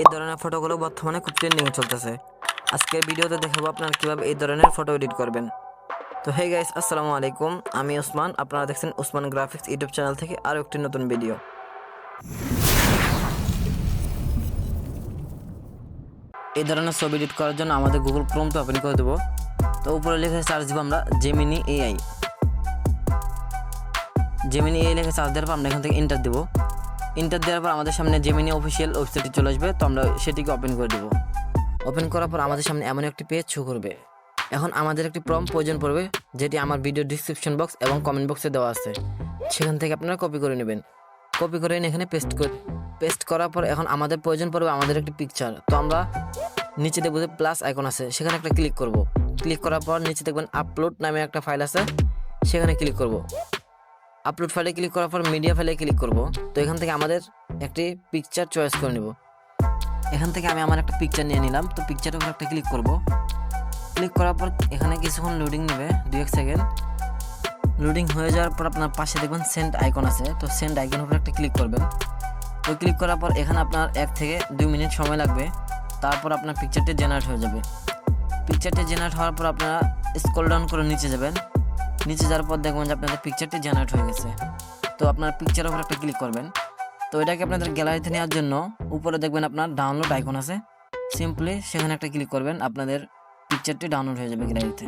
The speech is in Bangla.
এই ধরনের ফটোগুলো বর্তমানে খুব ট্রেন্ডিং চলতেছে। আজকের ভিডিওতে দেখাবো আপনারা কীভাবে এই ধরনের ফটো এডিট করবেন। তো হে গাইস আসসালামু আলাইকুম। আমি ওসমান। আপনারা দেখছেন ওসমান গ্রাফিক্স ইউটিউব চ্যানেল থেকে আরও একটি নতুন ভিডিও। এই ধরনের ছবি এডিট করার জন্য আমাদের গুগল ক্রোমটা ওপেন করে দেবো। তো উপরে লিখে সার্চ দিব আমরা জেমিনি এআই জেমিনি এআই লিখে সার্চ দেওয়ার পর আমরা এখান থেকে ইন্টার দেবো। ইন্টার দেওয়ার পর আমাদের সামনে জেমিনি অফিসিয়াল ওয়েবসাইটে চলে আসবে। তো আমরা সেটিকে ওপেন করে দেবো। ওপেন করার পর আমাদের সামনে এমন একটি পেজ শো করবে। এখন আমাদের একটি প্রম প্রয়োজন পড়বে, যেটি আমার ভিডিও ডিসক্রিপশন বক্স এবং কমেন্ট বক্সে দেওয়া আছে। সেখান থেকে আপনারা কপি করে নেবেন। কপি করে এনে এখানে পেস্ট করে পেস্ট করার পর এখন আমাদের প্রয়োজন পড়বে আমাদের একটি পিকচার তো আমরা নিচে দেখব যে প্লাস আইকন আছে। সেখানে একটা ক্লিক করব। ক্লিক করার পর নিচে দেখবেন আপলোড নামে একটা ফাইল আছে। সেখানে ক্লিক করব। আপলোড ফাইলে ক্লিক করার পর মিডিয়া ফাইলে ক্লিক করব। তো এখান থেকে আমাদের একটি পিকচার চয়েস করে নেব। এখান থেকে আমি আমার একটা পিকচার নিয়ে নিলাম। তো পিকচারের উপর একটা ক্লিক করব। ক্লিক করার পর এখানে কিছুক্ষণ লোডিং নেবে দু এক সেকেন্ড লোডিং হয়ে যাওয়ার পর আপনার পাশে দেখবেন সেন্ট আইকন আছে। তো সেন্ট আইকনের উপর একটা ক্লিক করবেন। তো ক্লিক করার পর এখানে আপনার এক থেকে দুই মিনিট সময় লাগবে। তারপর আপনার পিকচারটি জেনারেট হয়ে যাবে। পিকচারটি জেনারেট হওয়ার পর আপনারা স্ক্রল ডাউন করে নিচে যাবেন। নিচে যাওয়ার পর দেখবেন যে আপনাদের পিকচারটি জেনারেট হয়ে গেছে। তো আপনার পিকচার ওপর একটা ক্লিক করবেন। তো এটাকে আপনাদের গ্যালারিতে নেওয়ার জন্য উপরে দেখবেন আপনার ডাউনলোড আইকন আছে। সিম্পলি সেখানে একটা ক্লিক করবেন, আপনাদের পিকচারটি ডাউনলোড হয়ে যাবে গ্যালারিতে